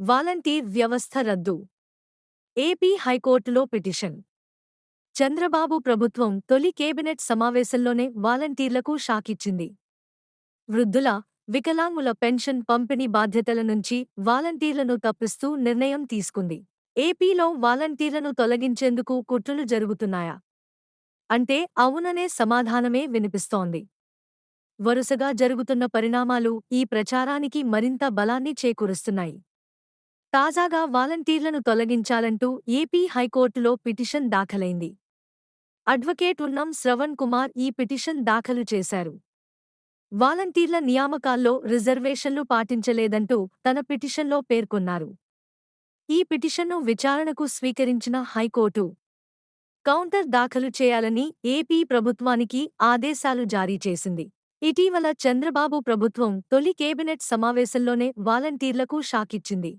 Volunteer వ్యవస్థ రద్దు. AP హైకోర్టులో పిటిషన్. చంద్రబాబు ప్రభుత్వం తొలి కేబినెట్ సమావేశంలోనే వాలంటీర్లకు షాకిచ్చింది. వృద్ధుల వికలాంగుల పెన్షన్ పంపిణీ బాధ్యతల నుంచి వాలంటీర్లను తప్పిస్తూ నిర్ణయం తీసుకుంది. ఏపీలో వాలంటీర్లను తొలగించేందుకు కుట్రలు జరుగుతున్నాయా? అంటే అవుననే సమాధానమే వినిపిస్తోంది. వరుసగా జరుగుతున్న పరిణామాలు ఈ ప్రచారానికి మరింత బలాన్ని చేకూరుస్తున్నాయి. తాజాగా వాలంటీర్లను తొలగించాలంటూ ఏపీ హైకోర్టులో పిటిషన్ దాఖలైంది. అడ్వకేట్ ఉన్నం శ్రవణ్ కుమార్ ఈ పిటిషన్ దాఖలు చేశారు. వాలంటీర్ల నియామకాల్లో రిజర్వేషన్లు పాటించలేదంటూ తన పిటిషన్లో పేర్కొన్నారు. ఈ పిటిషన్ను విచారణకు స్వీకరించిన హైకోర్టు కౌంటర్ దాఖలు చేయాలని ఏపీ ప్రభుత్వానికి ఆదేశాలు జారీ చేసింది. ఇటీవల చంద్రబాబు ప్రభుత్వం తొలి కేబినెట్ సమావేశంలోనే వాలంటీర్లకు షాకిచ్చింది.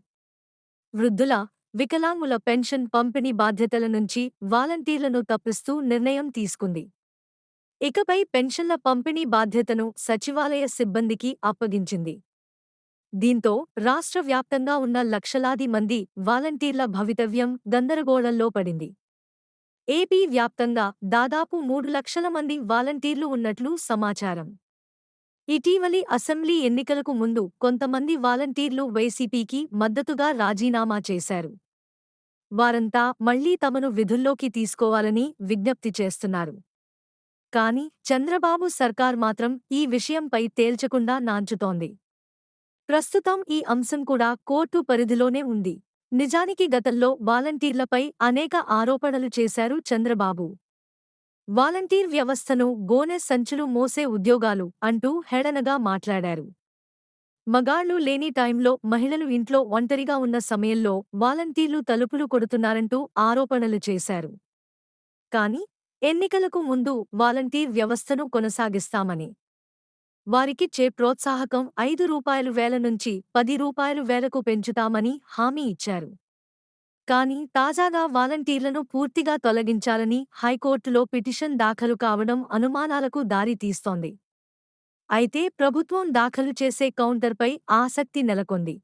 వృద్ధుల వికలాంగుల పెన్షన్ పంపిణీ బాధ్యతల నుంచి వాలంటీర్లను తప్పిస్తూ నిర్ణయం తీసుకుంది. ఇకపై పెన్షన్ల పంపిణీ బాధ్యతను సచివాలయ సిబ్బందికి అప్పగించింది. దీంతో రాష్ట్ర వ్యాప్తంగా ఉన్న లక్షలాది మంది వాలంటీర్ల భవితవ్యం గందరగోళంలో పడింది. ఏపీ వ్యాప్తంగా దాదాపు మూడు లక్షల మంది వాలంటీర్లు ఉన్నట్లు సమాచారం. ఇటీవలి అసెంబ్లీ ఎన్నికలకు ముందు కొంతమంది వాలంటీర్లు వైసీపీకి మద్దతుగా రాజీనామా చేశారు. వారంతా మళ్ళీ తమను విధుల్లోకి తీసుకోవాలని విజ్ఞప్తి చేస్తున్నారు. కాని చంద్రబాబు సర్కార్ మాత్రం ఈ విషయంపై తేల్చకుండా నాంచుతోంది. ప్రస్తుతం ఈ అంశం కూడా కోర్టు పరిధిలోనే ఉంది. నిజానికి గతంలో వాలంటీర్లపై అనేక ఆరోపణలు చేశారు చంద్రబాబు. వాలంటీర్ వ్యవస్థను గోనె సంచులు మోసే ఉద్యోగాలు అంటూ హేళనగా మాట్లాడారు. మగాళ్ళు లేని టైంలో మహిళలు ఇంట్లో ఒంటరిగా ఉన్న సమయంలో వాలంటీర్లు తలుపులు కొడుతున్నారంటూ ఆరోపణలు చేశారు. కాని ఎన్నికలకు ముందు వాలంటీర్ వ్యవస్థను కొనసాగిస్తామని. వారికిచ్చే ప్రోత్సాహకం ఐదు రూపాయలు వేల నుంచి పది రూపాయలు వేలకు పెంచుతామని హామీ ఇచ్చారు. కానీ తాజాగా వాలంటీర్లను పూర్తిగా తొలగించాలని హైకోర్టులో పిటిషన్ దాఖలు కావడం అనుమానాలకు దారితీస్తోంది అయితే ప్రభుత్వం దాఖలు చేసే కౌంటర్పై ఆసక్తి నెలకొంది.